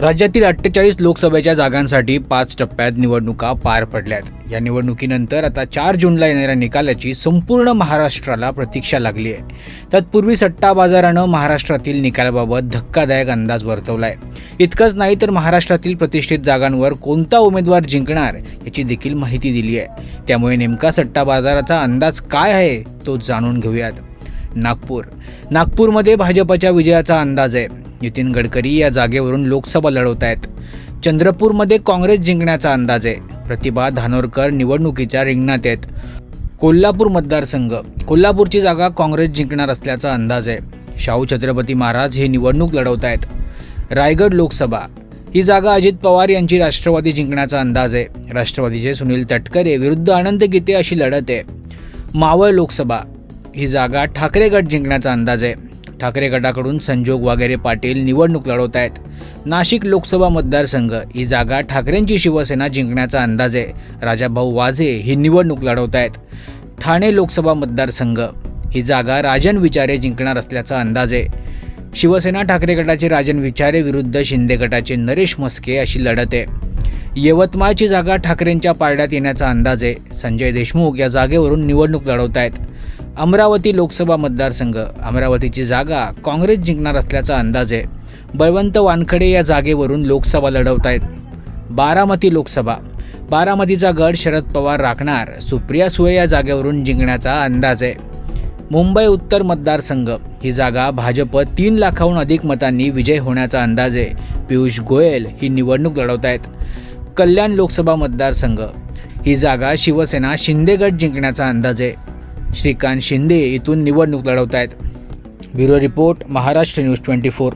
राज्यातील अठ्ठेचाळीस लोकसभेच्या जागांसाठी पाच टप्प्यात निवडणुका पार पडल्यात. या निवडणुकीनंतर आता चार जूनला येणाऱ्या निकालाची संपूर्ण महाराष्ट्राला प्रतीक्षा लागली आहे. तत्पूर्वी सट्टा बाजारानं महाराष्ट्रातील निकालाबाबत धक्कादायक अंदाज वर्तवला आहे इतकंच नाही तर महाराष्ट्रातील प्रतिष्ठित जागांवर कोणता उमेदवार जिंकणार याची देखील माहिती दिली आहे. त्यामुळे नेमका सट्टा बाजाराचा अंदाज काय आहे तो जाणून घेऊयात. नागपूर. नागपूरमध्ये भाजपच्या विजयाचा अंदाज आहे. नितीन गडकरी या जागेवरून लोकसभा लढवत आहेत चंद्रपूरमध्ये काँग्रेस जिंकण्याचा अंदाज आहे. प्रतिभा धानोरकर निवडणुकीच्या रिंगणात आहेत. कोल्हापूर मतदारसंघ. कोल्हापूरची जागा काँग्रेस जिंकणार असल्याचा अंदाज आहे. शाहू छत्रपती महाराज हे निवडणूक लढवत आहेत रायगड लोकसभा. ही जागा अजित पवार यांची राष्ट्रवादी जिंकण्याचा अंदाज आहे. राष्ट्रवादीचे सुनील तटकरे विरुद्ध अनंत गीते अशी लढत आहे. मावळ लोकसभा. ही जागा ठाकरे गट जिंकण्याचा अंदाज आहे. ठाकरे गटाकडून संजोग वगैरे पाटील निवडणूक लढवत आहेत. नाशिक लोकसभा मतदारसंघ ही जागा ठाकरेंची शिवसेना जिंकण्याचा अंदाज आहे. राजाभाऊ वाझे ही निवडणूक लढवत आहेत. ठाणे लोकसभा मतदारसंघ ही जागा राजन विचारे जिंकणार असल्याचा अंदाज आहे. शिवसेना ठाकरे गटाचे राजन विचारे विरुद्ध शिंदे गटाचे नरेश मस्के अशी लढत आहे. यवतमाळची जागा ठाकरेंच्या पारड्यात येण्याचा अंदाज आहे. संजय देशमुख या जागेवरून निवडणूक लढवत आहेत. अमरावती लोकसभा मतदारसंघ. अमरावतीची जागा काँग्रेस जिंकणार असल्याचा अंदाज आहे. बळवंत वानखडे या जागेवरून लोकसभा लढवत आहेत बारामती लोकसभा. बारामतीचा गड शरद पवार राखणार. सुप्रिया सुळे या जागेवरून जिंकण्याचा अंदाज आहे. मुंबई उत्तर मतदारसंघ. ही जागा भाजप तीन लाखाहून अधिक मतांनी विजय होण्याचा अंदाज आहे. पियुष गोयल ही निवडणूक लढवत आहेत कल्याण लोकसभा मतदारसंघ. ही जागा शिवसेना शिंदेगड जिंकण्याचा अंदाज आहे. श्रीकांत शिंदे इथून निवडणूक लढवत आहेत bureau report Maharashtra news twenty four.